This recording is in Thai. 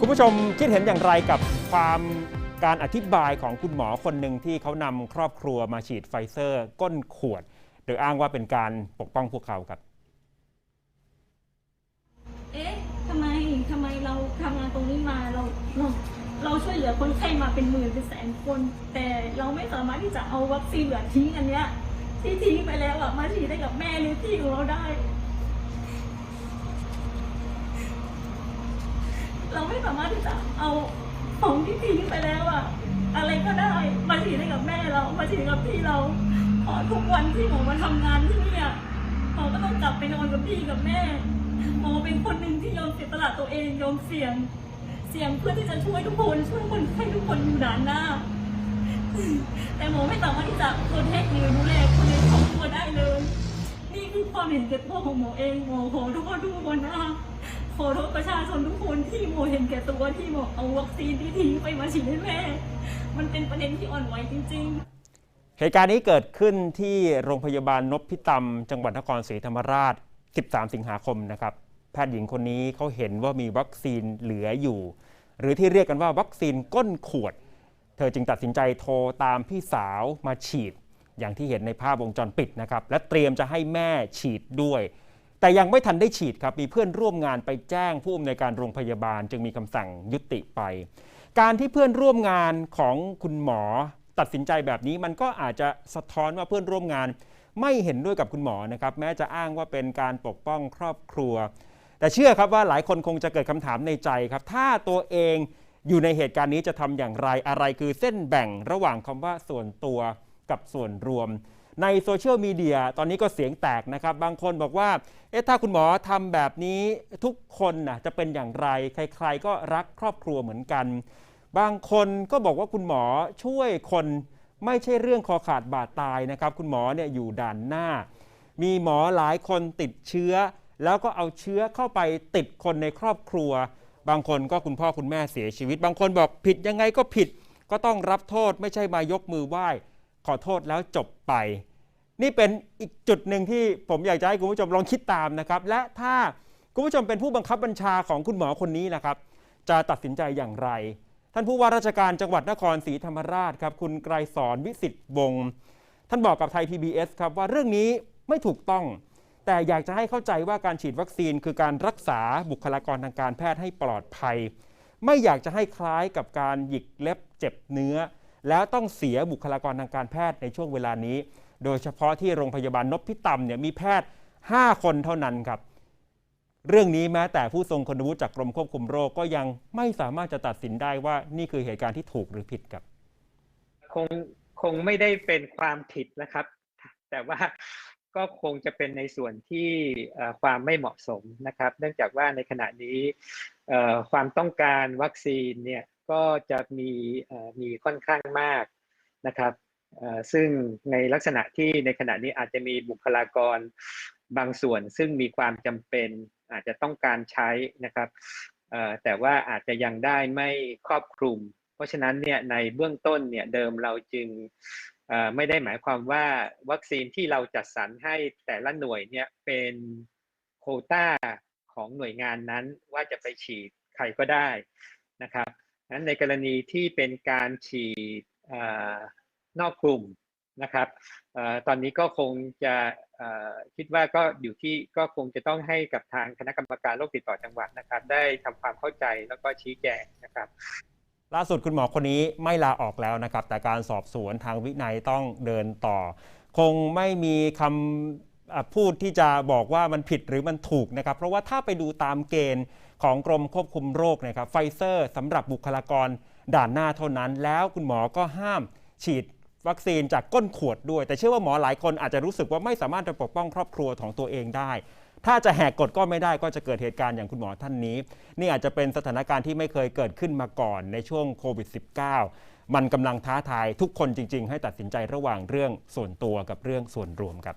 คุณผู้ชมคิดเห็นอย่างไรกับความการอธิบายของคุณหมอคนหนึ่งที่เขานำครอบครัวมาฉีดไฟเซอร์ ก้นขวด โดยอ้างว่าเป็นการปกป้องพวกเขาครับ เอ๊ะทำไมทำไมเราทำงานตรงนี้มาเราเราเราช่วยเหลือคนไข้มาเป็นหมื่นเป็นแสนคน แต่เราไม่สามารถที่จะเอาวัคซีนเหลือทิ้งอันเนี้ยที่ทิ้งไปแล้วอะมาฉีดให้กับแม่หรือพี่ของเราได้ เราไม่สามารถที่จะเอาของที่ทิ้งไปแล้วอะอะไรก็ได้มาฉีดให้กับแม่เรา มาฉีดกับพี่เราขอทุกวันที่หมอมาทำงานที่นี่ยหมอก็ต้องกลับไปนอนกับพี่กับแม่หมอเป็นคนหนึ่งที่ยอมเสียสละตัวเองยอมเสี่ยง เสี่ยงเพื่อที่จะช่วยทุกคนช่วยคนให้ทุกคนอยู่ด่านหน้า แต่หมอไม่สามารถที่จะโปรเทคหรือดูแลคนในครอบครัวได้เลย นี่คือความเห็นแก่ตัวของหมอเองหมอขอโทษทุกคนนะ ขอโทษประชาชนทุกคนที่หมเห็นแก่ตัวที่หมอเอาวัคซีนที่ทิ้งไปมาฉีดให้แม่ มันเป็นประเด็นที่อ่อนไหวจริง ๆ เหตุการณ์นี้เกิดขึ้นที่โรงพยาบาลนพพิตำจังหวัดนครศรีธรรมราช 13 สิงหาคมนะครับ แพทย์หญิงคนนี้เขาเห็นว่ามีวัคซีนเหลืออยู่ หรือที่เรียกกันว่าวัคซีนก้นขวด เธอจึงตัดสินใจโทรตามพี่สาวมาฉีด อย่างที่เห็นในภาพวงจรปิดนะครับ และเตรียมจะให้แม่ฉีดด้วย แต่ยังไม่ทันได้ฉีดครับ มีเพื่อนร่วมงานไปแจ้งผู้อำนวยการโรงพยาบาล จึงมีคำสั่งยุติไป การที่เพื่อนร่วมงานของคุณหมอตัดสินใจแบบนี้มันก็อาจจะสะท้อนว่าเพื่อนร่วมงาน ไม่เห็นด้วยกับคุณหมอนะครับ แม้จะอ้างว่าเป็นการปกป้องครอบครัว แต่เชื่อครับว่าหลายคนคงจะเกิดคำถามในใจครับ ถ้าตัวเองอยู่ในเหตุการณ์นี้จะทำอย่างไรอะไรคือเส้นแบ่งระหว่างคำว่าส่วนตัวกับส่วนรวม ในโซเชียลมีเดียตอนนี้ก็เสียงแตกนะครับ บางคนบอกว่า เอ๊ะถ้าคุณหมอทำแบบนี้ทุกคนนะจะเป็นอย่างไร ใครๆ ก็รักครอบครัวเหมือนกัน บางคนก็บอกว่าคุณหมอช่วยคนไม่ใช่เรื่องคอขาดบาดตายนะครับ คุณหมอเนี่ยอยู่ด่านหน้า มีหมอหลายคนติดเชื้อ แล้วก็เอาเชื้อเข้าไปติดคนในครอบครัว บางคนก็คุณพ่อคุณแม่เสียชีวิต บางคนบอกผิดยังไงก็ผิด ก็ต้องรับโทษไม่ใช่มายกมือไหว้ ขอโทษแล้วจบไป นี่เป็นอีกจุดหนึ่งที่ผมอยากจะให้คุณผู้ชมลองคิดตามนะครับ และถ้าคุณผู้ชมเป็นผู้บังคับบัญชาของคุณหมอคนนี้นะครับ จะตัดสินใจอย่างไร ท่านผู้ว่าราชการจังหวัดนครศรีธรรมราชครับ คุณไกรสอนวิสิตวงศ์ท่านบอกกับไทย PBS ครับว่าเรื่องนี้ไม่ถูกต้อง แต่อยากจะให้เข้าใจว่าการฉีดวัคซีนคือการรักษาบุคลากรทางการแพทย์ให้ปลอดภัย ไม่อยากจะให้คล้ายกับการหยิกเล็บเจ็บเนื้อ แล้วต้องเสียบุคลากรทางการแพทย์ในช่วงเวลานี้ โดยเฉพาะที่โรงพยาบาลนพพิตำเนี่ยมีแพทย์ 5 คนเท่านั้นครับ เรื่องนี้แม้แต่ผู้ทรงคุณวุฒิจากกรมควบคุมโรคก็ยังไม่สามารถจะตัดสินได้ว่านี่คือเหตุการณ์ที่ถูกหรือผิดครับ คงคงไม่ได้เป็นความผิดนะครับ แต่ว่าก็คงจะเป็นในส่วนที่ความไม่เหมาะสมนะครับ เนื่องจากว่าในขณะนี้ความต้องการวัคซีนเนี่ยก็จะมีมีค่อนข้างมากนะครับ ซึ่งในลักษณะที่ในขณะนี้อาจจะมีบุคลากรบางส่วน ซึ่งมีความจำเป็นอาจจะต้องการใช้นะครับแต่ว่าอาจจะยังได้ไม่ครอบคลุม เพราะฉะนั้นเนี่ยในเบื้องต้นเนี่ยเดิมเราจึงไม่ได้หมายความว่าวัคซีนที่เราจัดสรรให้แต่ละหน่วยเนี่ยเป็นโควต้าของหน่วยงานนั้นว่าจะไปฉีดใครก็ได้นะครับนั้นในกรณีที่เป็นการฉีด นอกกลุ่มนะครับอตอนนี้ก็คงจะคิดว่าก็อยู่ที่ก็คงจะต้องให้กับทางคณะกรรมการโรคติดต่อจังหวัดนะครับ ได้ทำความเข้าใจแล้วก็ชี้แจงนะครับล่าสุดคุณหมอคนนี้ไม่ลาออกแล้วนะครับ แต่การสอบสวนทางวินัยต้องเดินต่อ คงไม่มีคำพูดที่จะบอกว่ามันผิดหรือมันถูกนะครับ เพราะว่าถ้าไปดูตามเกณฑ์ของกรมควบคุมโรคนะครับไฟเซอร์สำหรับบุคลากรด่านหน้าเท่านั้น แล้วคุณหมอก็ห้ามฉีด วัคซีนจากก้นขวดด้วย แต่เชื่อว่าหมอหลายคนอาจจะรู้สึกว่าไม่สามารถจะปกป้องครอบครัวของตัวเองได้ ถ้าจะแหกกฎก็ไม่ได้ก็จะเกิดเหตุการณ์อย่างคุณหมอท่านนี้ นี่อาจจะเป็นสถานการณ์ที่ไม่เคยเกิดขึ้นมาก่อนในช่วงโควิด -19 มันกำลังท้าทายทุกคนจริง ๆ ให้ตัดสินใจระหว่างเรื่องส่วนตัวกับเรื่องส่วนรวมครับ